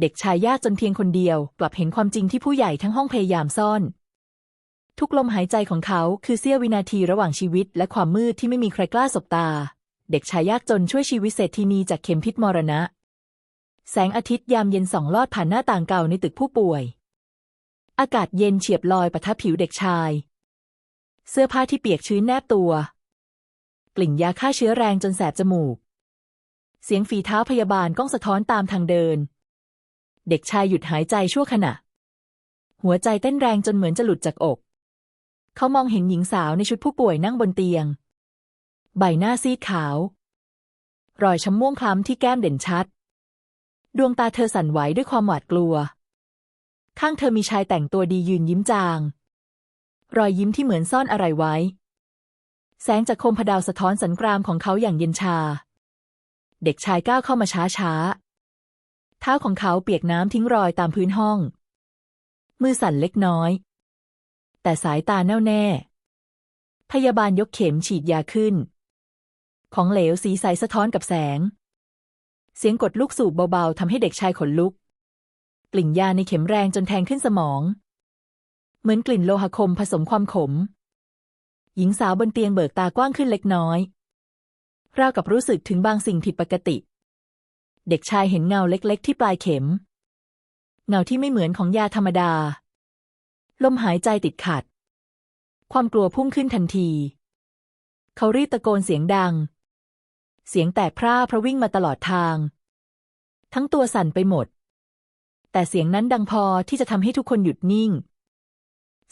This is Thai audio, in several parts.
เด็กชายยากจนเพียงคนเดียว กลับเห็นความจริงที่ผู้ใหญ่ทั้งห้องพยายามซ่อน ทุกลมหายใจของเขาคือเสี้ยววินาทีระหว่างชีวิต และความมืดที่ไม่มีใครกล้าสบตา เด็กชายยากจนช่วยชีวิตเศรษฐีนีจากเข็มพิษมรณะ แสงอาทิตย์ยามเย็นส่องลอดผ่านหน้าต่างเก่าในตึกผู้ป่วย อากาศเย็นเฉียบลอยประทะผิวเด็กชาย เสื้อผ้าที่เปียกชื้นแนบตัว กลิ่นยาฆ่าเชื้อแรงจนแสบจมูก เสียงฝีเท้าพยาบาลก้องสะท้อนตามทางเดิน เด็กชายหยุดหายใจชั่วขณะ หัวใจเต้นแรงจนเหมือนจะหลุดจากอก เขามองเห็นหญิงสาวในชุดผู้ป่วยนั่งบนเตียง ใบหน้าซีดขาว รอยช้ำม่วงคล้ำที่แก้มเด่นชัด ดวงตาเธอสั่นไหวด้วยความหวาดกลัว ข้างเธอมีชายแต่งตัวดียืนยิ้มจาง รอยยิ้มที่เหมือนซ่อนอะไรไว้ แสงจากโคมพดาวสะท้อนสันกรามของเขาอย่างเย็นชา เด็กชายก้าวเข้ามาช้าช้าๆ เท้าของเขาเปียกน้ำทิ้งรอยตามพื้นห้อง มือสั่นเล็กน้อย แต่สายตาแน่วแน่ พยาบาลยกเข็มฉีดยาขึ้น ของเหลวสีใสสะท้อนกับแสง เสียงกดลูกสูบเบาๆทำให้เด็กชายขนลุก กลิ่นยาในเข็มแรงจนแทงขึ้นสมอง เหมือนกลิ่นโลหะคมผสมความขม หญิงสาวบนเตียงเบิกตากว้างขึ้นเล็กน้อยราวกับรู้สึกถึงบางสิ่งผิดปกติ เด็กชายเห็นเงาเล็กๆ ที่ปลายเข็ม เงาที่ไม่เหมือนของยาธรรมดา ลมหายใจติดขัด ความกลัวพุ่งขึ้นทันที เขารีบตะโกนเสียงดัง เสียงแตกพร่าเพราะวิ่งมาตลอดทาง ทั้งตัวสั่นไปหมด แต่เสียงนั้นดังพอที่จะทำให้ทุกคนหยุดนิ่ง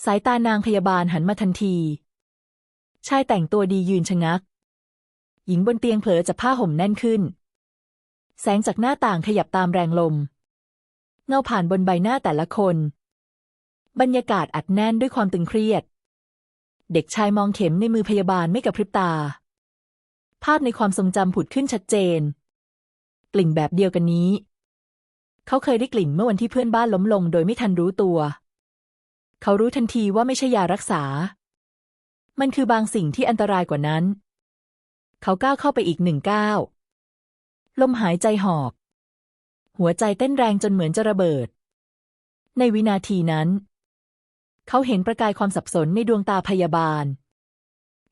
สายตานางพยาบาลหันมาทันที ชายแต่งตัวดียืนชะงัก หญิงบนเตียงเผลอจะผ้าห่มแน่นขึ้น แสงจากหน้าต่างขยับตามแรงลม เงาผ่านบนใบหน้าแต่ละคน บรรยากาศอัดแน่นด้วยความตึงเครียด เด็กชายมองเข็มในมือพยาบาลไม่กระพริบตา ภาพในความทรงจำผุดขึ้นชัดเจน กลิ่นแบบเดียวกันนี้ เขาเคยได้กลิ่นเมื่อวันที่เพื่อนบ้านล้มลงโดยไม่ทันรู้ตัว เขารู้ทันทีว่าไม่ใช่ยารักษา มันคือบางสิ่งที่อันตรายกว่านั้น เขาก้าวเข้าไปอีกหนึ่งก้าว ลมหายใจหอบ หัวใจเต้นแรงจนเหมือนจะระเบิด ในวินาทีนั้น เขาเห็นประกายความสับสนในดวงตาพยาบาล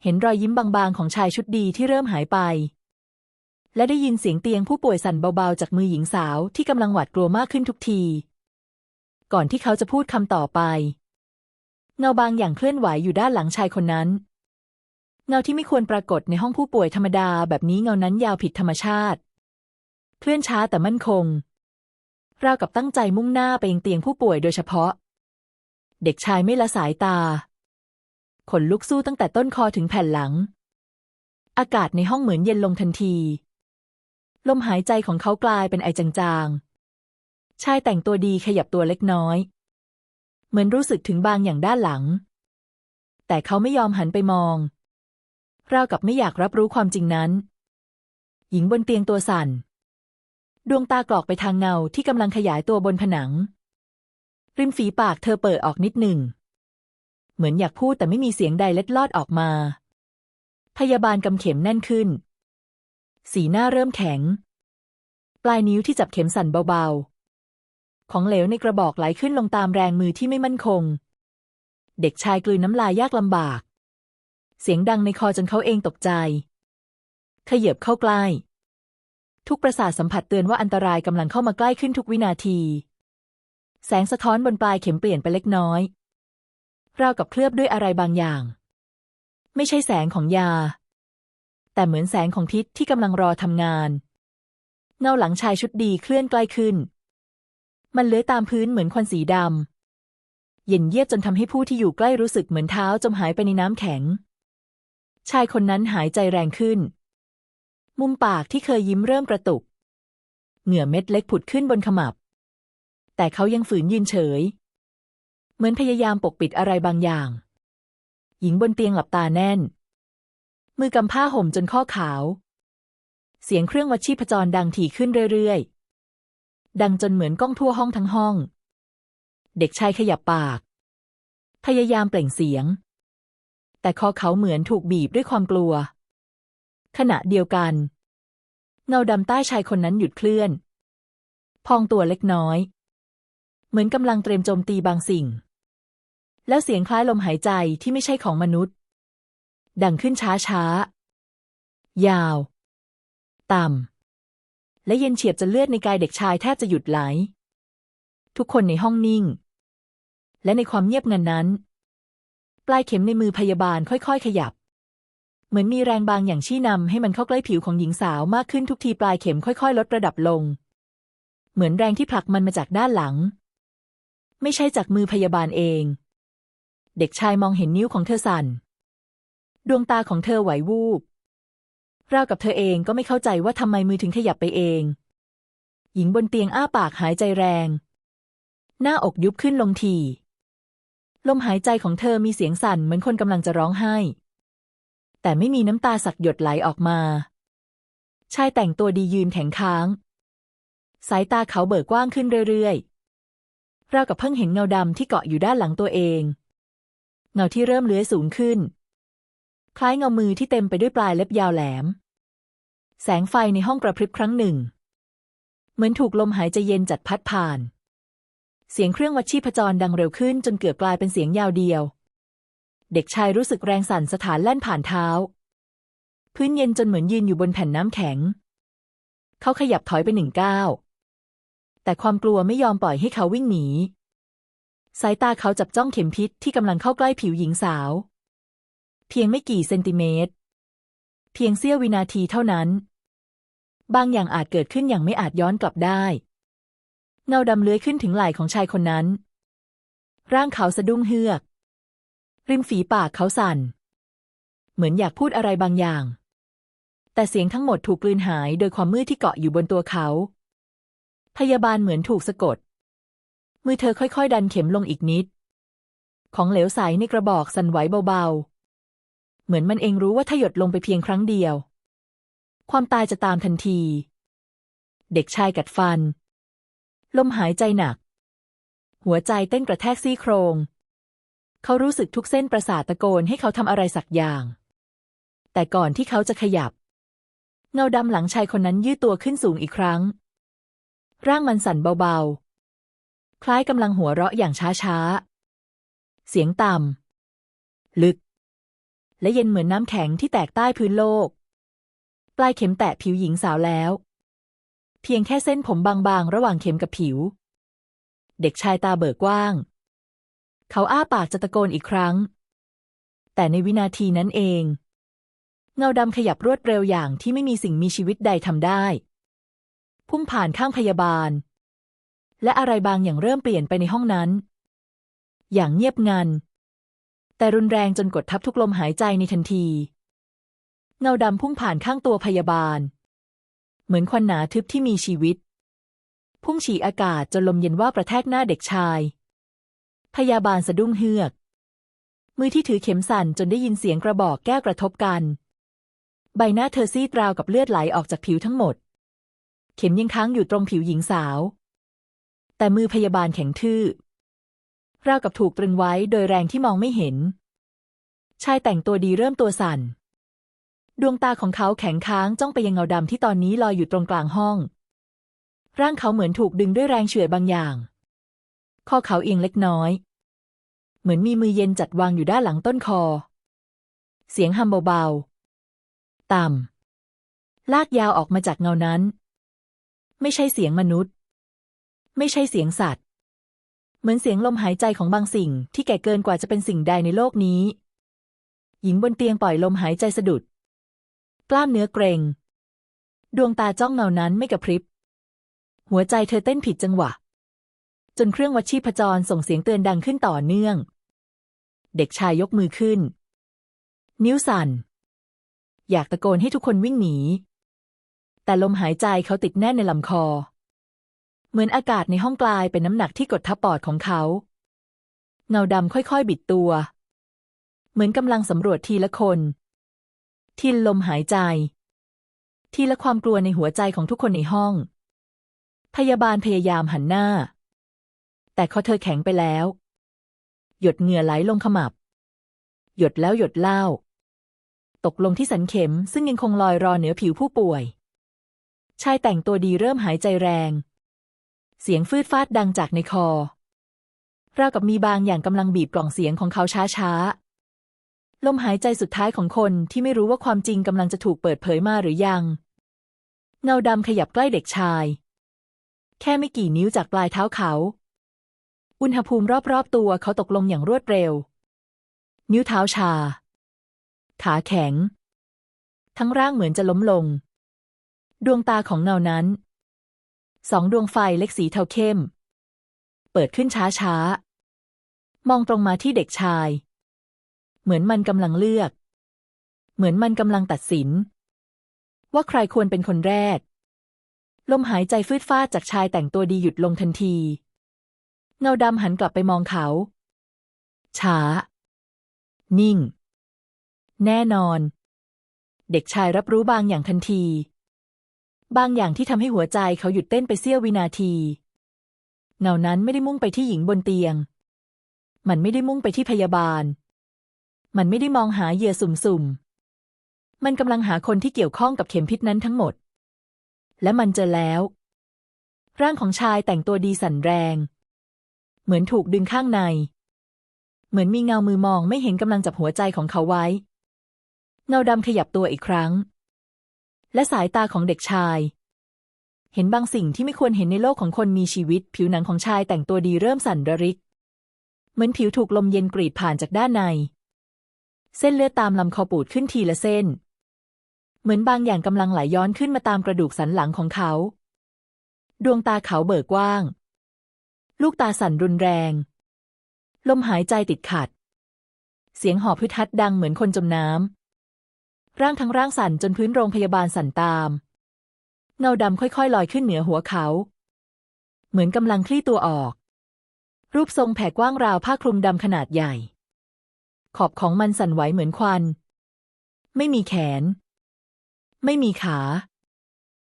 เห็นรอยยิ้มบางๆของชายชุดดีที่เริ่มหายไป และได้ยินเสียงเตียงผู้ป่วยสั่นเบาๆ จากมือหญิงสาวที่กำลังหวาดกลัวมากขึ้นทุกที ก่อนที่เขาจะพูดคำต่อไป เงาบางอย่างเคลื่อนไหวอยู่ด้านหลังชายคนนั้นเงาที่ไม่ควรปรากฏในห้องผู้ป่วยธรรมดาแบบนี้เงานั้นยาวผิดธรรมชาติ เคลื่อนช้าแต่มั่นคง ราวกับตั้งใจมุ่งหน้าไปยังเตียงผู้ป่วยโดยเฉพาะ เด็กชายไม่ละสายตา ขนลุกสู้ตั้งแต่ต้นคอถึงแผ่นหลัง อากาศในห้องเหมือนเย็นลงทันที ลมหายใจของเขากลายเป็นไอจางๆ ชายแต่งตัวดีขยับตัวเล็กน้อย เหมือนรู้สึกถึงบางอย่างด้านหลัง แต่เขาไม่ยอมหันไปมองราวกับไม่อยากรับรู้ความจริงนั้น หญิงบนเตียงตัวสั่น ดวงตากรอกไปทางเงาที่กำลังขยายตัวบนผนัง ริมฝีปากเธอเปิดออกนิดหนึ่ง เหมือนอยากพูดแต่ไม่มีเสียงใดเล็ดลอดออกมา พยาบาลกำเข็มแน่นขึ้น สีหน้าเริ่มแข็ง ปลายนิ้วที่จับเข็มสั่นเบาๆ ของเหลวในกระบอกไหลขึ้นลงตามแรงมือที่ไม่มั่นคง เด็กชายกลืนน้ำลายยากลำบาก เสียงดังในคอจนเขาเองตกใจ ขยับเข้าใกล้ ทุกประสาทสัมผัสเตือนว่าอันตรายกำลังเข้ามาใกล้ขึ้นทุกวินาที แสงสะท้อนบนปลายเข็มเปลี่ยนไปเล็กน้อยราวกับเคลือบด้วยอะไรบางอย่าง ไม่ใช่แสงของยา แต่เหมือนแสงของทิศที่กำลังรอทำงาน เงาหลังชายชุดดีเคลื่อนใกล้ขึ้น มันเลื้อยตามพื้นเหมือนควันสีดำเย็นเยียบจนทำให้ผู้ที่อยู่ใกล้รู้สึกเหมือนเท้าจมหายไปในน้ำแข็ง ชายคนนั้นหายใจแรงขึ้น มุมปากที่เคยยิ้มเริ่มกระตุก เหงื่อเม็ดเล็กผุดขึ้นบนขมับ แต่เขายังฝืนยืนเฉย เหมือนพยายามปกปิดอะไรบางอย่าง หญิงบนเตียงหลับตาแน่น มือกำผ้าห่มจนข้อขาว เสียงเครื่องวัดชีพจรดังถี่ขึ้นเรื่อยๆ ดังจนเหมือนก้องทั่วห้องทั้งห้อง เด็กชายขยับปาก พยายามเปล่งเสียง แต่คอเขาเหมือนถูกบีบด้วยความกลัว ขณะเดียวกัน เงาดำใต้ชายคนนั้นหยุดเคลื่อน พองตัวเล็กน้อย เหมือนกำลังเตรียมโจมตีบางสิ่ง แล้วเสียงคล้ายลมหายใจที่ไม่ใช่ของมนุษย์ ดังขึ้นช้าช้ายาว ต่ำ และเย็นเฉียบจนเลือดในกายเด็กชายแทบจะหยุดไหล ทุกคนในห้องนิ่ง และในความเงียบงันนั้น ปลายเข็มในมือพยาบาลค่อย ๆ ขยับ เหมือนมีแรงบางอย่างชี้นำให้มันเข้าใกล้ผิวของหญิงสาวมากขึ้นทุกทีปลายเข็มค่อยๆ ลดระดับลง เหมือนแรงที่ผลักมันมาจากด้านหลัง ไม่ใช่จากมือพยาบาลเอง เด็กชายมองเห็นนิ้วของเธอสั่น ดวงตาของเธอไหววูบราวกับเธอเองก็ไม่เข้าใจว่าทำไมมือถึงขยับไปเอง หญิงบนเตียงอ้าปากหายใจแรง หน้าอกยุบขึ้นลงที ลมหายใจของเธอมีเสียงสั่นเหมือนคนกำลังจะร้องไห้ แต่ไม่มีน้ำตาสักหยดไหลออกมา ชายแต่งตัวดียืนแข็งค้าง สายตาเขาเบิกกว้างขึ้นเรื่อยๆเรากับเพิ่งเห็นเงาดำที่เกาะอยู่ด้านหลังตัวเอง เงาที่เริ่มเลื้อยสูงขึ้น คล้ายเงามือที่เต็มไปด้วยปลายเล็บยาวแหลม แสงไฟในห้องกระพริบครั้งหนึ่ง เหมือนถูกลมหายใจเย็นจัดพัดผ่าน เสียงเครื่องวัดชีพจรดังเร็วขึ้นจนเกือบกลายเป็นเสียงยาวเดียว เด็กชายรู้สึกแรงสั่นสถานแล่นผ่านเท้า พื้นเย็นจนเหมือนยืนอยู่บนแผ่นน้ำแข็ง เขาขยับถอยไปหนึ่งก้าว แต่ความกลัวไม่ยอมปล่อยให้เขาวิ่งหนี สายตาเขาจับจ้องเข็มพิษที่กำลังเข้าใกล้ผิวหญิงสาว เพียงไม่กี่เซนติเมตร เพียงเสี้ยววินาทีเท่านั้น บางอย่างอาจเกิดขึ้นอย่างไม่อาจย้อนกลับได้ เงาดำเลื้อยขึ้นถึงไหล่ของชายคนนั้น ร่างเขาสะดุ้งเฮือก ริมฝีปากเขาสั่น เหมือนอยากพูดอะไรบางอย่าง แต่เสียงทั้งหมดถูกกลืนหายโดยความมืดที่เกาะอยู่บนตัวเขา พยาบาลเหมือนถูกสะกด มือเธอค่อยๆ ดันเข็มลงอีกนิด ของเหลวใสในกระบอกสั่นไหวเบาๆ เหมือนมันเองรู้ว่าถ้าหยดลงไปเพียงครั้งเดียว ความตายจะตามทันที เด็กชายกัดฟัน ลมหายใจหนัก หัวใจเต้นกระแทกซี่โครง เขารู้สึกทุกเส้นประสาทตะโกนให้เขาทำอะไรสักอย่าง แต่ก่อนที่เขาจะขยับ เงาดำหลังชายคนนั้นยืดตัวขึ้นสูงอีกครั้ง ร่างมันสั่นเบาๆ คล้ายกำลังหัวเราะอย่างช้าๆ เสียงต่ำลึก และเย็นเหมือนน้ำแข็งที่แตกใต้พื้นโลก ปลายเข็มแตะผิวหญิงสาวแล้ว เพียงแค่เส้นผมบางๆ ระหว่างเข็มกับผิว เด็กชายตาเบิกกว้าง เขาอ้าปากจะตะโกนอีกครั้ง แต่ในวินาทีนั้นเอง เงาดำขยับรวดเร็วอย่างที่ไม่มีสิ่งมีชีวิตใดทำได้ พุ่งผ่านข้างพยาบาล และอะไรบางอย่างเริ่มเปลี่ยนไปในห้องนั้น อย่างเงียบงัน แต่รุนแรงจนกดทับทุกลมหายใจในทันที เงาดำพุ่งผ่านข้างตัวพยาบาล เหมือนควันหนาทึบที่มีชีวิต พุ่งฉี่อากาศจนลมเย็นว่าประแทกหน้าเด็กชาย พยาบาลสะดุ้งเฮือก มือที่ถือเข็มสั่นจนได้ยินเสียงกระบอกแก้วกระทบกัน ใบหน้าเธอซีดราวกับเลือดไหลออกจากผิวทั้งหมด เข็มยังค้างอยู่ตรงผิวหญิงสาว แต่มือพยาบาลแข็งทื่อราวกับถูกตรึงไว้โดยแรงที่มองไม่เห็น ชายแต่งตัวดีเริ่มตัวสั่น ดวงตาของเขาแข็งค้างจ้องไปยังเงาดำที่ตอนนี้ลอยอยู่ตรงกลางห้อง ร่างเขาเหมือนถูกดึงด้วยแรงเฉื่อยบางอย่าง ข้อเขาเอียงเล็กน้อย เหมือนมีมือเย็นจัดวางอยู่ด้านหลังต้นคอ เสียงฮัมเบาๆ ต่ำ ลากยาวออกมาจากเงานั้น ไม่ใช่เสียงมนุษย์ ไม่ใช่เสียงสัตว์ เหมือนเสียงลมหายใจของบางสิ่งที่แก่เกินกว่าจะเป็นสิ่งใดในโลกนี้ หญิงบนเตียงปล่อยลมหายใจสะดุด กล้ามเนื้อเกรง ดวงตาจ้องเงานั้นไม่กระพริบ หัวใจเธอเต้นผิดจังหวะจนเครื่องวัดชีพจรส่งเสียงเตือนดังขึ้นต่อเนื่อง เด็กชายยกมือขึ้น นิ้วสั่น อยากตะโกนให้ทุกคนวิ่งหนี แต่ลมหายใจเขาติดแน่นในลำคอ เหมือนอากาศในห้องกลายเป็นน้ำหนักที่กดทับปอดของเขา เงาดำค่อยๆ บิดตัว เหมือนกำลังสำรวจทีละคน ทีละลมหายใจ ทีละความกลัวในหัวใจของทุกคนในห้อง พยาบาลพยายามหันหน้า แต่คอเธอแข็งไปแล้ว หยดเหงื่อไหลลงขมับ หยดแล้วหยดเล่า ตกลงที่สันเข็มซึ่งยังคงลอยรอเหนือผิวผู้ป่วย ชายแต่งตัวดีเริ่มหายใจแรง เสียงฟืดฟาดดังจากในคอราวกับมีบางอย่างกำลังบีบกล่องเสียงของเขาช้าๆ ลมหายใจสุดท้ายของคนที่ไม่รู้ว่าความจริงกำลังจะถูกเปิดเผยมาหรือยัง เงาดำขยับใกล้เด็กชาย แค่ไม่กี่นิ้วจากปลายเท้าเขา อุณหภูมิรอบๆตัวเขาตกลงอย่างรวดเร็ว นิ้วเท้าชา ขาแข็ง ทั้งร่างเหมือนจะล้มลง ดวงตาของเงานั้น สองดวงไฟเล็กสีเทาเข้ม เปิดขึ้นช้าๆ มองตรงมาที่เด็กชาย เหมือนมันกำลังเลือก เหมือนมันกำลังตัดสิน ว่าใครควรเป็นคนแรก ลมหายใจฟืดฟาดจากชายแต่งตัวดีหยุดลงทันที เงาดำหันกลับไปมองเขา ช้า นิ่ง แน่นอน เด็กชายรับรู้บางอย่างทันที บางอย่างที่ทำให้หัวใจเขาหยุดเต้นไปเสี้ยววินาที เงานั้นไม่ได้มุ่งไปที่หญิงบนเตียง มันไม่ได้มุ่งไปที่พยาบาล มันไม่ได้มองหาเหยื่อสุ่มๆ มันกำลังหาคนที่เกี่ยวข้องกับเข็มพิษนั้นทั้งหมด และมันเจอแล้ว ร่างของชายแต่งตัวดีสั่นแรง เหมือนถูกดึงข้างใน เหมือนมีเงามือมองไม่เห็นกำลังจับหัวใจของเขาไว้ เงาดำขยับตัวอีกครั้ง และสายตาของเด็กชาย เห็นบางสิ่งที่ไม่ควรเห็นในโลกของคนมีชีวิต ผิวหนังของชายแต่งตัวดีเริ่มสั่นระริก เหมือนผิวถูกลมเย็นกรีดผ่านจากด้านใน เส้นเลือดตามลำคอปูดขึ้นทีละเส้น เหมือนบางอย่างกำลังไหลย้อนขึ้นมาตามกระดูกสันหลังของเขา ดวงตาเขาเบิกกว้าง ลูกตาสั่นรุนแรง ลมหายใจติดขัด เสียงหอบพึทัดดังเหมือนคนจมน้ำ ร่างทั้งร่างสั่นจนพื้นโรงพยาบาลสั่นตาม เงาดำค่อยๆ ลอยขึ้นเหนือหัวเขา เหมือนกำลังคลี่ตัวออก รูปทรงแผ่กว้างราวผ้าคลุมดำขนาดใหญ่ ขอบของมันสั่นไหวเหมือนควัน ไม่มีแขน ไม่มีขา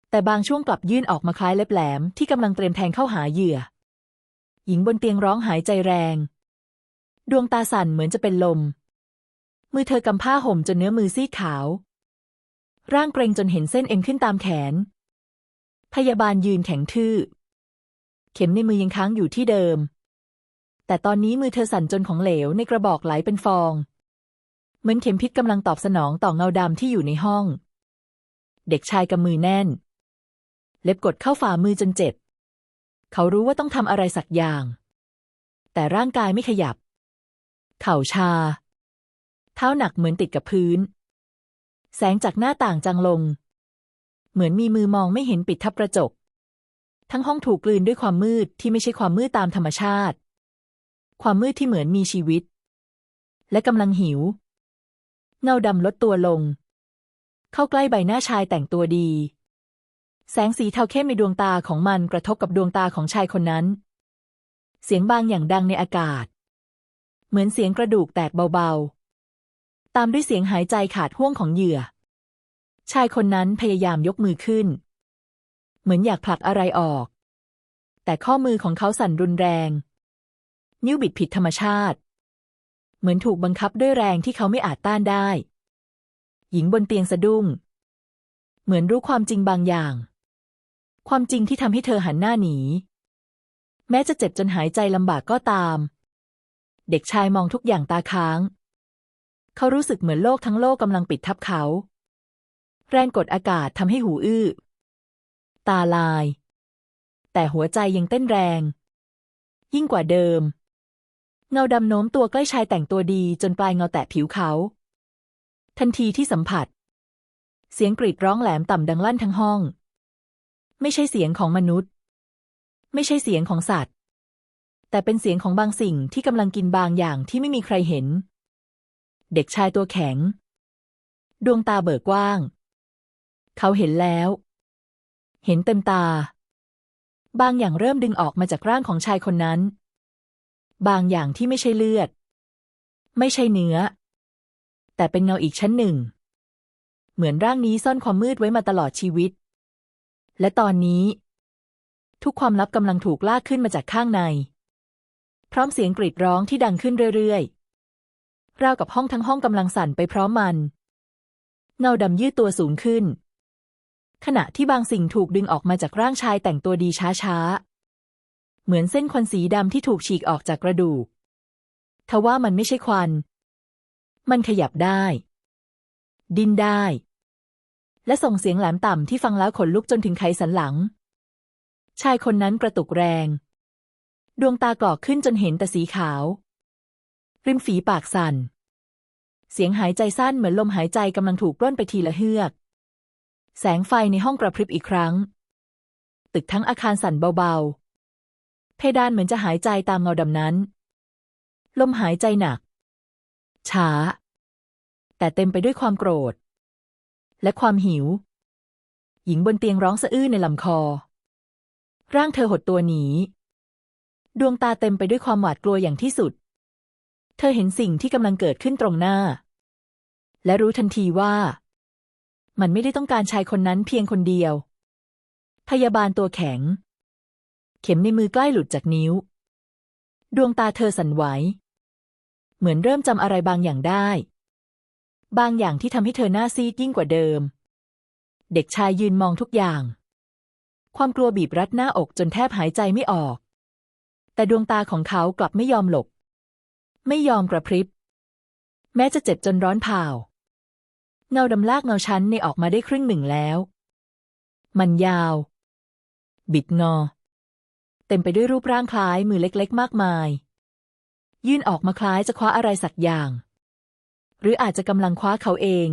แต่บางช่วงกลับยื่นออกมาคล้ายเล็บแหลมที่กำลังเตรียมแทงเข้าหาเหยื่อ หญิงบนเตียงร้องหายใจแรง ดวงตาสั่นเหมือนจะเป็นลม มือเธอกำผ้าห่มจนเนื้อมือซีดขาว ร่างเกรงจนเห็นเส้นเอ็นขึ้นตามแขน พยาบาลยืนแข็งทื่อ เข็มในมือยังค้างอยู่ที่เดิม แต่ตอนนี้มือเธอสั่นจนของเหลวในกระบอกไหลเป็นฟอง เหมือนเข็มพิษกำลังตอบสนองต่อเงาดำที่อยู่ในห้อง เด็กชายกำมือแน่น เล็บกดเข้าฝ่ามือจนเจ็บ เขารู้ว่าต้องทำอะไรสักอย่าง แต่ร่างกายไม่ขยับ เข่าชา เท้าหนักเหมือนติดกับพื้น แสงจากหน้าต่างจางลง เหมือนมีมือมองไม่เห็นปิดทับกระจก ทั้งห้องถูกกลืนด้วยความมืดที่ไม่ใช่ความมืดตามธรรมชาติ ความมืดที่เหมือนมีชีวิต และกำลังหิว เงาดำลดตัวลง เข้าใกล้ใบหน้าชายแต่งตัวดี แสงสีเทาเข้มในดวงตาของมันกระทบกับดวงตาของชายคนนั้น เสียงบางอย่างดังในอากาศ เหมือนเสียงกระดูกแตกเบาๆ ตามด้วยเสียงหายใจขาดห่วงของเหยื่อ ชายคนนั้นพยายามยกมือขึ้น เหมือนอยากผลักอะไรออก แต่ข้อมือของเขาสั่นรุนแรง นิ้วบิดผิดธรรมชาติ เหมือนถูกบังคับด้วยแรงที่เขาไม่อาจต้านได้ หญิงบนเตียงสะดุ้ง เหมือนรู้ความจริงบางอย่าง ความจริงที่ทำให้เธอหันหน้าหนี แม้จะเจ็บจนหายใจลำบากก็ตาม เด็กชายมองทุกอย่างตาค้าง เขารู้สึกเหมือนโลกทั้งโลกกำลังปิดทับเขา แรงกดอากาศทำให้หูอื้อ ตาลาย แต่หัวใจยังเต้นแรง ยิ่งกว่าเดิม เงาดำโน้มตัวใกล้ชายแต่งตัวดีจนปลายเงาแตะผิวเขา ทันทีที่สัมผัส เสียงกรีดร้องแหลมต่ำดังลั่นทั้งห้อง ไม่ใช่เสียงของมนุษย์ ไม่ใช่เสียงของสัตว์ แต่เป็นเสียงของบางสิ่งที่กำลังกินบางอย่างที่ไม่มีใครเห็น เด็กชายตัวแข็ง ดวงตาเบิกกว้าง เขาเห็นแล้ว เห็นเต็มตา บางอย่างเริ่มดึงออกมาจากร่างของชายคนนั้น บางอย่างที่ไม่ใช่เลือด ไม่ใช่เนื้อ แต่เป็นเงาอีกชั้นหนึ่ง เหมือนร่างนี้ซ่อนความมืดไว้มาตลอดชีวิต และตอนนี้ ทุกความลับกำลังถูกลากขึ้นมาจากข้างใน พร้อมเสียงกรีดร้องที่ดังขึ้นเรื่อยๆ ราวกับห้องทั้งห้องกำลังสั่นไปพร้อมมัน เงาดำยืดตัวสูงขึ้น ขณะที่บางสิ่งถูกดึงออกมาจากร่างชายแต่งตัวดีช้าเหมือนเส้นควันสีดำที่ถูกฉีกออกจากกระดูกทว่ามันไม่ใช่ควัน มันขยับได้ ดิ้นได้ และส่งเสียงแหลมต่ำที่ฟังแล้วขนลุกจนถึงไขสันหลัง ชายคนนั้นกระตุกแรง ดวงตากรอกขึ้นจนเห็นแต่สีขาว ริมฝีปากสั่น เสียงหายใจสั้นเหมือนลมหายใจกำลังถูกปล้นไปทีละเฮือก แสงไฟในห้องกระพริบอีกครั้ง ตึกทั้งอาคารสั่นเบาๆ เพดานเหมือนจะหายใจตามเงาดำนั้น ลมหายใจหนัก ช้า แต่เต็มไปด้วยความโกรธ และความหิว หญิงบนเตียงร้องสะอื้นในลำคอ ร่างเธอหดตัวหนี ดวงตาเต็มไปด้วยความหวาดกลัวอย่างที่สุด เธอเห็นสิ่งที่กำลังเกิดขึ้นตรงหน้า และรู้ทันทีว่า มันไม่ได้ต้องการชายคนนั้นเพียงคนเดียว พยาบาลตัวแข็ง เข็มในมือใกล้หลุดจากนิ้ว ดวงตาเธอสั่นไหว เหมือนเริ่มจำอะไรบางอย่างได้ บางอย่างที่ทำให้เธอหน้าซีดยิ่งกว่าเดิม เด็กชายยืนมองทุกอย่าง ความกลัวบีบรัดหน้าอกจนแทบหายใจไม่ออก แต่ดวงตาของเขากลับไม่ยอมหลบ ไม่ยอมกระพริบ แม้จะเจ็บจนร้อนเผาเงาดำลากเงาชั้นในออกมาได้ครึ่งหนึ่งแล้ว มันยาว บิดงอ เต็มไปด้วยรูปร่างคล้ายมือเล็กๆ มากมาย ยื่นออกมาคล้ายจะคว้าอะไรสักอย่าง หรืออาจจะกำลังคว้าเขาเอง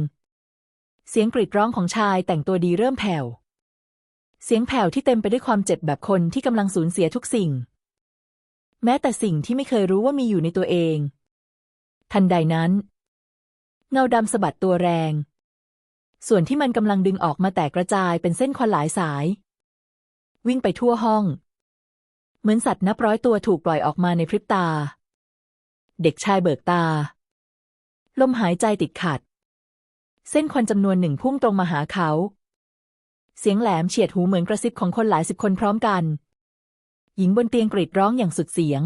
เสียงกรีดร้องของชายแต่งตัวดีเริ่มแผ่ว เสียงแผ่วที่เต็มไปด้วยความเจ็บแบบคนที่กำลังสูญเสียทุกสิ่ง แม้แต่สิ่งที่ไม่เคยรู้ว่ามีอยู่ในตัวเอง ทันใดนั้น เงาดำสะบัดตัวแรง ส่วนที่มันกำลังดึงออกมาแตกกระจายเป็นเส้นควันหลายสาย วิ่งไปทั่วห้อง เหมือนสัตว์นับร้อยตัวถูกปล่อยออกมาในพริบตา เด็กชายเบิกตา ลมหายใจติดขัด เส้นควันจำนวนหนึ่งพุ่งตรงมาหาเขา เสียงแหลมเฉียดหูเหมือนกระซิบของคนหลายสิบคนพร้อมกัน หญิงบนเตียงกรีดร้องอย่างสุดเสียง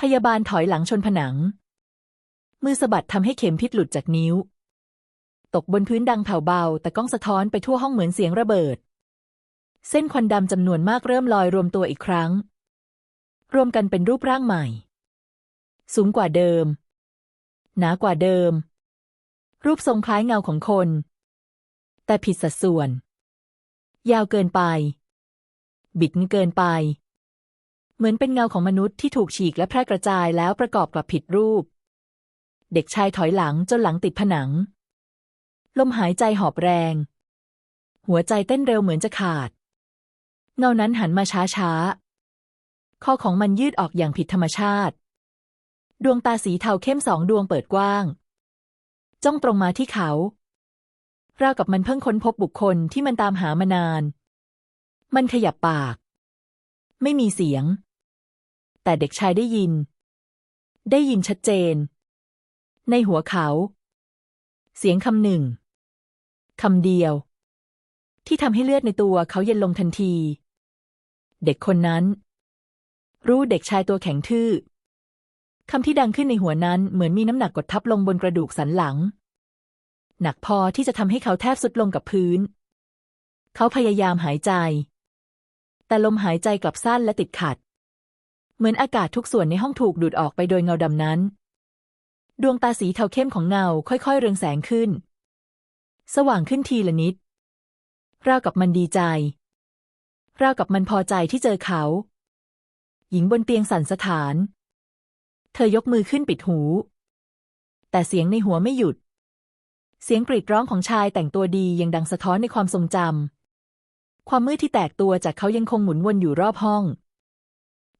พยาบาลถอยหลังชนผนัง มือสะบัดทำให้เข็มพิษหลุดจากนิ้ว ตกบนพื้นดังแผ่วเบา แต่ก้องสะท้อนไปทั่วห้องเหมือนเสียงระเบิด เส้นควันดำจำนวนมากเริ่มลอยรวมตัวอีกครั้ง รวมกันเป็นรูปร่างใหม่ สูงกว่าเดิม หนากว่าเดิม รูปทรงคล้ายเงาของคน แต่ผิดสัดส่วน ยาวเกินไป บิดเกินไป เหมือนเป็นเงาของมนุษย์ที่ถูกฉีกและแพร่กระจายแล้วประกอบกับผิดรูป เด็กชายถอยหลังจนหลังติดผนัง ลมหายใจหอบแรง หัวใจเต้นเร็วเหมือนจะขาด เงานั้นหันมาช้าช้าคอของมันยืดออกอย่างผิดธรรมชาติ ดวงตาสีเทาเข้มสองดวงเปิดกว้าง จ้องตรงมาที่เขา ราวกับมันเพิ่งค้นพบบุคคลที่มันตามหามานาน มันขยับปาก ไม่มีเสียง แต่เด็กชายได้ยิน ได้ยินชัดเจน ในหัวเขา เสียงคำหนึ่งคำเดียว ที่ทำให้เลือดในตัวเขาเย็นลงทันที เด็กคนนั้น รู้เด็กชายตัวแข็งทื่อ คำที่ดังขึ้นในหัวนั้นเหมือนมีน้ำหนักกดทับลงบนกระดูกสันหลัง หนักพอที่จะทำให้เขาแทบสุดลงกับพื้น เขาพยายามหายใจ แต่ลมหายใจกลับสั้นและติดขัด เหมือนอากาศทุกส่วนในห้องถูกดูดออกไปโดยเงาดำนั้น ดวงตาสีเทาเข้มของเงาค่อยๆ เรืองแสงขึ้น สว่างขึ้นทีละนิดราวกับมันดีใจราวกับมันพอใจที่เจอเขา หญิงบนเตียงสั่นสะท้าน เธอยกมือขึ้นปิดหู แต่เสียงในหัวไม่หยุด เสียงกรีดร้องของชายแต่งตัวดียังดังสะท้อนในความทรงจำ ความมืดที่แตกตัวจากเขายังคงหมุนวนอยู่รอบห้อง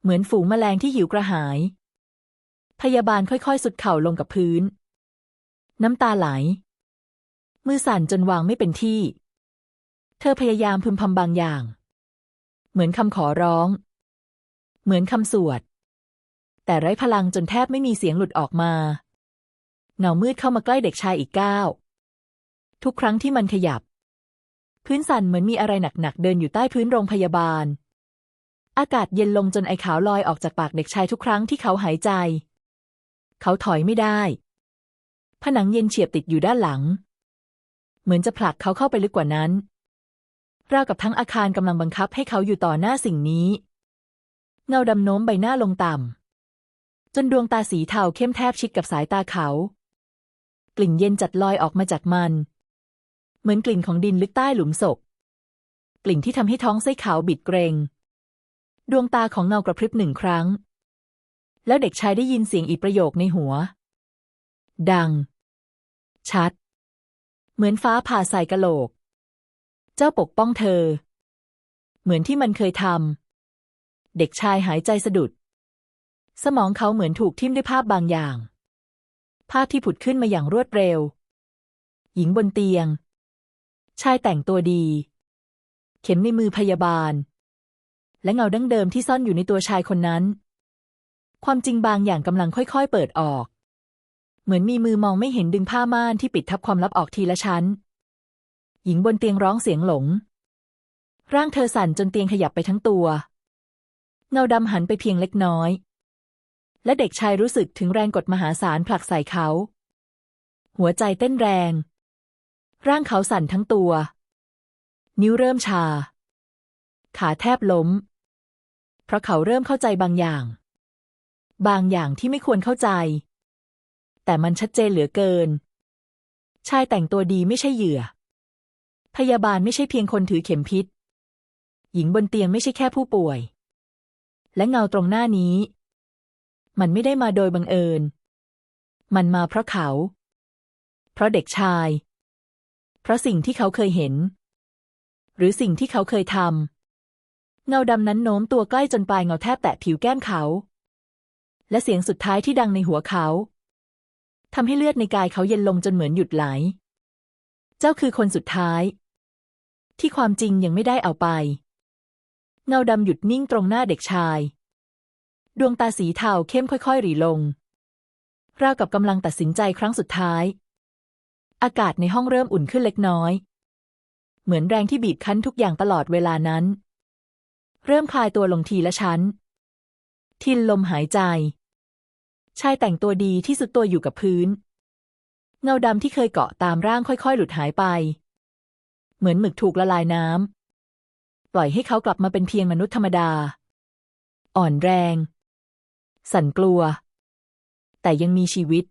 เหมือนฝูงแมลงที่หิวกระหาย พยาบาลค่อยๆ สุดเข่าลงกับพื้น น้ำตาไหล มือสั่นจนวางไม่เป็นที่ เธอพยายามพึมพำบางอย่าง เหมือนคำขอร้อง เหมือนคำสวด แต่ไร้พลังจนแทบไม่มีเสียงหลุดออกมา เงามืดเข้ามาใกล้เด็กชายอีกก้าวทุกครั้งที่มันขยับ พื้นสั่นเหมือนมีอะไรหนักๆ เดินอยู่ใต้พื้นโรงพยาบาล อากาศเย็นลงจนไอขาวลอยออกจากปากเด็กชายทุกครั้งที่เขาหายใจ เขาถอยไม่ได้ ผนังเย็นเฉียบติดอยู่ด้านหลัง เหมือนจะผลักเขาเข้าไปลึกกว่านั้นราวกับทั้งอาคารกำลังบังคับให้เขาอยู่ต่อหน้าสิ่งนี้ เงาดำโน้มใบหน้าลงต่ำ จนดวงตาสีเทาเข้มแทบชิดกับสายตาเขา กลิ่นเย็นจัดลอยออกมาจากมัน เหมือนกลิ่นของดินลึกใต้หลุมศพ กลิ่นที่ทำให้ท้องไส้ขาวบิดเกรง ดวงตาของเงากระพริบหนึ่งครั้ง แล้วเด็กชายได้ยินเสียงอีกประโยคในหัว ดัง ชัด เหมือนฟ้าผ่าใส่กะโหลก เจ้าปกป้องเธอ เหมือนที่มันเคยทำเด็กชายหายใจสะดุด สมองเขาเหมือนถูกทิ่มด้วยภาพบางอย่าง ภาพที่ผุดขึ้นมาอย่างรวดเร็ว หญิงบนเตียง ชายแต่งตัวดี เข็มในมือพยาบาล และเงาดั้งเดิมที่ซ่อนอยู่ในตัวชายคนนั้น ความจริงบางอย่างกำลังค่อยๆ เปิดออก เหมือนมีมือมองไม่เห็นดึงผ้าม่านที่ปิดทับความลับออกทีละชั้น หญิงบนเตียงร้องเสียงหลง ร่างเธอสั่นจนเตียงขยับไปทั้งตัวเงาดำหันไปเพียงเล็กน้อย และเด็กชายรู้สึกถึงแรงกดมหาศาลผลักใส่เขา หัวใจเต้นแรง ร่างเขาสั่นทั้งตัว นิ้วเริ่มชา ขาแทบล้ม เพราะเขาเริ่มเข้าใจบางอย่าง บางอย่างที่ไม่ควรเข้าใจ แต่มันชัดเจนเหลือเกิน ชายแต่งตัวดีไม่ใช่เหยื่อ พยาบาลไม่ใช่เพียงคนถือเข็มพิษ หญิงบนเตียงไม่ใช่แค่ผู้ป่วย และเงาตรงหน้านี้ มันไม่ได้มาโดยบังเอิญ มันมาเพราะเขา เพราะเด็กชาย เพราะสิ่งที่เขาเคยเห็น หรือสิ่งที่เขาเคยทำเงาดำนั้นโน้มตัวใกล้จนปลายเงาแทบแตะผิวแก้มเขา และเสียงสุดท้ายที่ดังในหัวเขาทำให้เลือดในกายเขาเย็นลงจนเหมือนหยุดไหล เจ้าคือคนสุดท้าย ที่ความจริงยังไม่ได้เอาไป เงาดำหยุดนิ่งตรงหน้าเด็กชาย ดวงตาสีเทาเข้มค่อยๆ หรีลง ราวกับกำลังตัดสินใจครั้งสุดท้าย อากาศในห้องเริ่มอุ่นขึ้นเล็กน้อย เหมือนแรงที่บีบคั้นทุกอย่างตลอดเวลานั้น เริ่มคลายตัวลงทีละชั้น ทินลมหายใจ ชายแต่งตัวดีที่สุดตัวอยู่กับพื้น เงาดำที่เคยเกาะตามร่างค่อยๆ หลุดหายไป เหมือนหมึกถูกละลายน้ำปล่อยให้เขากลับมาเป็นเพียงมนุษย์ธรรมดา อ่อนแรง สั่นกลัว แต่ยังมีชีวิต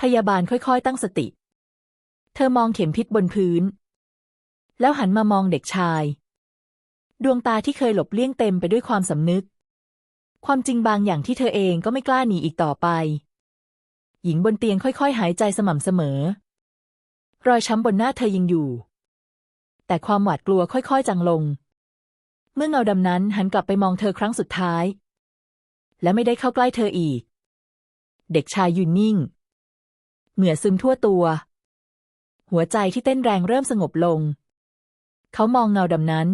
พยาบาลค่อยๆตั้งสติ เธอมองเข็มพิษบนพื้น แล้วหันมามองเด็กชาย ดวงตาที่เคยหลบเลี่ยงเต็มไปด้วยความสำนึก ความจริงบางอย่างที่เธอเองก็ไม่กล้าหนีอีกต่อไป หญิงบนเตียงค่อยๆ หายใจสม่ำเสมอ รอยช้ำบนหน้าเธอยังอยู่ แต่ความหวาดกลัวค่อยๆ จางลงเมื่อเงาดำนั้นหันกลับไปมองเธอครั้งสุดท้าย และไม่ได้เข้าใกล้เธออีก เด็กชายยืนนิ่ง เหงื่อซึมทั่วตัว หัวใจที่เต้นแรงเริ่มสงบลง เขามองเงาดำนั้น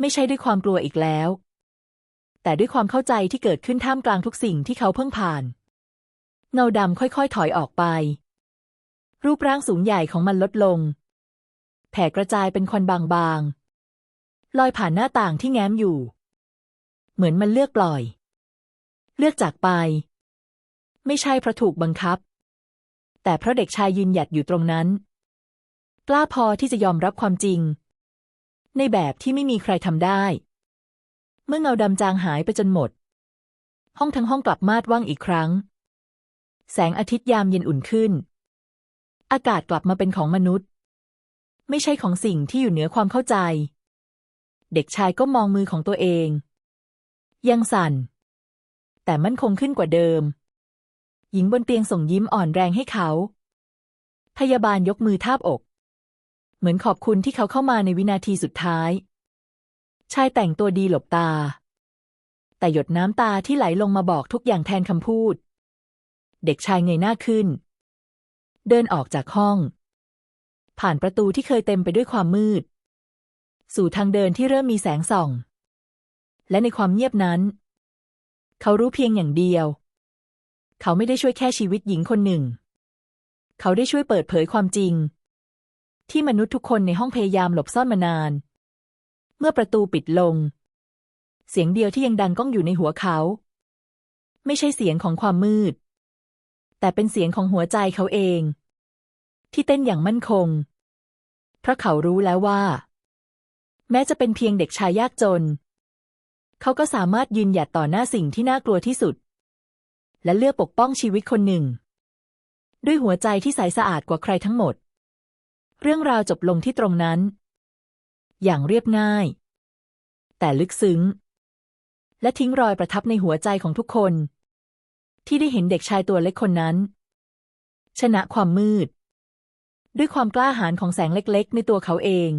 ไม่ใช่ด้วยความกลัวอีกแล้ว แต่ด้วยความเข้าใจที่เกิดขึ้นท่ามกลางทุกสิ่งที่เขาเพิ่งผ่าน เงาดำค่อยๆ ถอยออกไป รูปร่างสูงใหญ่ของมันลดลง แผ่กระจายเป็นควันบางๆลอยผ่านหน้าต่างที่แง้มอยู่ เหมือนมันเลือกปล่อย เลือกจากไป ไม่ใช่เพราะถูกบังคับ แต่เพราะเด็กชายยืนหยัดอยู่ตรงนั้น กล้าพอที่จะยอมรับความจริง ในแบบที่ไม่มีใครทำได้ เมื่อเงาดำจางหายไปจนหมด ห้องทั้งห้องกลับมาดว่างอีกครั้ง แสงอาทิตย์ยามเย็นอุ่นขึ้น อากาศกลับมาเป็นของมนุษย์ ไม่ใช่ของสิ่งที่อยู่เหนือความเข้าใจ เด็กชายก็มองมือของตัวเอง ยังสั่น แต่มั่นคงขึ้นกว่าเดิม หญิงบนเตียงส่งยิ้มอ่อนแรงให้เขา พยาบาลยกมือทาบอก เหมือนขอบคุณที่เขาเข้ามาในวินาทีสุดท้าย ชายแต่งตัวดีหลบตา แต่หยดน้ำตาที่ไหลลงมาบอกทุกอย่างแทนคำพูด เด็กชายเงยหน้าขึ้น เดินออกจากห้อง ผ่านประตูที่เคยเต็มไปด้วยความมืด สู่ทางเดินที่เริ่มมีแสงส่อง และในความเงียบนั้น เขารู้เพียงอย่างเดียว เขาไม่ได้ช่วยแค่ชีวิตหญิงคนหนึ่ง เขาได้ช่วยเปิดเผยความจริง ที่มนุษย์ทุกคนในห้องพยายามหลบซ่อนมานาน เมื่อประตูปิดลง เสียงเดียวที่ยังดังก้องอยู่ในหัวเขา ไม่ใช่เสียงของความมืด แต่เป็นเสียงของหัวใจเขาเอง ที่เต้นอย่างมั่นคง เพราะเขารู้แล้วว่า แม้จะเป็นเพียงเด็กชายยากจน เขาก็สามารถยืนหยัดต่อหน้าสิ่งที่น่ากลัวที่สุด และเลือกปกป้องชีวิตคนหนึ่ง ด้วยหัวใจที่ใสสะอาดกว่าใครทั้งหมด เรื่องราวจบลงที่ตรงนั้น อย่างเรียบง่าย แต่ลึกซึ้ง และทิ้งรอยประทับในหัวใจของทุกคน ที่ได้เห็นเด็กชายตัวเล็กคนนั้น ชนะความมืด ด้วยความกล้าหาญของแสงเล็กๆ ในตัวเขาเอง